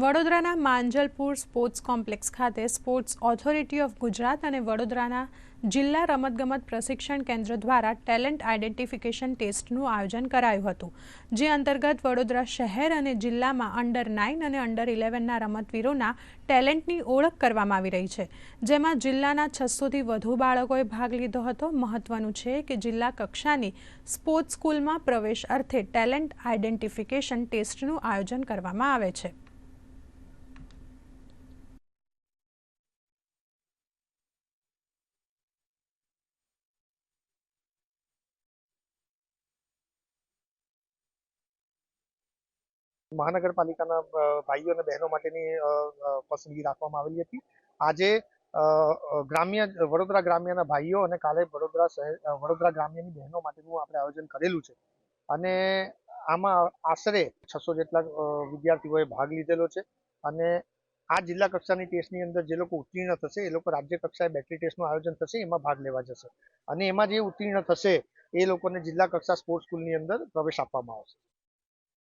વડોદરાના Manjalpur sports complex ખાતે sports authority of Gujarat અને વડોદરાના જિલ્લા રમતગમત પ્રશિક્ષણ કેન્દ્ર દ્વારા ટેલેન્ટ આઇડેન્ટિફિકેશન ટેસ્ટનું આયોજન કરાયું હતું, જે અંતર્ગત વડોદરા શહેર અને જિલ્લામાં અંડર નાઇન અને અંડર ઇલેવનના રમતવીરોના ટેલેન્ટની ઓળખ કરવામાં આવી રહી છે, જેમાં જિલ્લાના છસોથી વધુ બાળકોએ ભાગ લીધો હતો. મહત્વનું છે કે જિલ્લા કક્ષાની સ્પોર્ટ્સ સ્કૂલમાં પ્રવેશ અર્થે ટેલેન્ટ આઇડેન્ટિફિકેશન ટેસ્ટનું આયોજન કરવામાં આવે છે. મહાનગરપાલિકાના ભાઈઓ અને બહેનો માટેની પસંદગી રાખવામાં આવેલી હતી. આજે ગ્રામ્ય, વડોદરા ગ્રામ્યના ભાઈઓ અને કાલે વડોદરા શહેર વડોદરા ગ્રામ્યની બહેનો માટેનું આપણે આયોજન કરેલું છે. અને આમાં આશરે છસો જેટલા વિદ્યાર્થીઓએ ભાગ લીધેલો છે. અને આ જિલ્લા કક્ષાની ટેસ્ટની અંદર જે લોકો ઉત્તીર્ણ થશે, એ લોકો રાજ્ય કક્ષાએ બેટરી ટેસ્ટનું આયોજન થશે, એમાં ભાગ લેવા જશે. અને એમાં જે ઉત્તીર્ણ થશે, એ લોકોને જિલ્લા કક્ષા સ્પોર્ટ્સ સ્કૂલની અંદર પ્રવેશ આપવામાં આવશે.